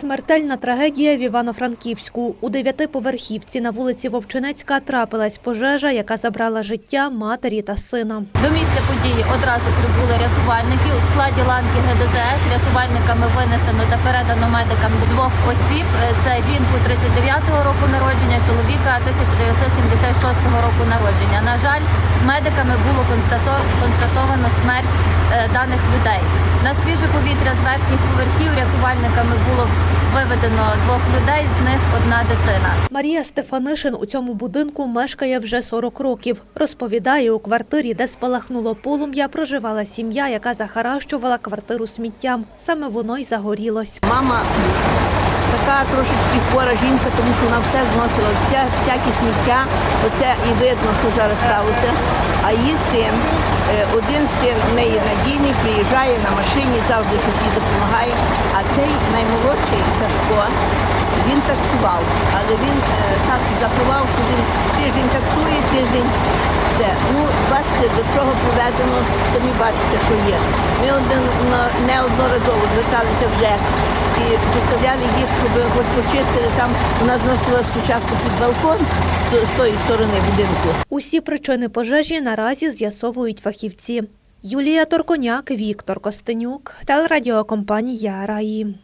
Смертельна трагедія в Івано-Франківську. У дев'ятиповерхівці на вулиці Вовчинецька трапилась пожежа, яка забрала життя матері та сина. До місця події одразу прибули рятувальники. У складі ланки ГДЗС рятувальниками винесено та передано медикам двох осіб. Це жінку 39-го року народження, чоловіка 1976 року народження. На жаль, медиками було констатовано смерть е, даних людей. На свіже повітря з верхніх поверхів рятувальниками було виведено двох людей, з них одна дитина. Марія Стефанишин у цьому будинку мешкає вже 40 років. Розповідає, у квартирі, де спалахнуло полум'я, проживала сім'я, яка захаращувала квартиру сміттям. Саме воно й загорілось. Мама така трошечки хвора жінка, тому що вона все зносила, вся, всяке сміття. Оце і видно, що зараз сталося. А її син, один син в неї надійний, приїжджає на машині, завжди щось їй допомагає. А цей наймолодший Сашко, він таксував, але він е, так запливав, що він тиждень таксує, тиждень це. Ну, бачите, до чого проведено, самі бачите, що є. Ми неодноразово зверталися вже і заставляли їх, щоб хоч почистили. Там у нас зносила спочатку під балкон з тої сторони будинку. Усі причини пожежі наразі з'ясовують фахівці. Юлія Торконяк, Віктор Костенюк, телерадіокомпанія Раї.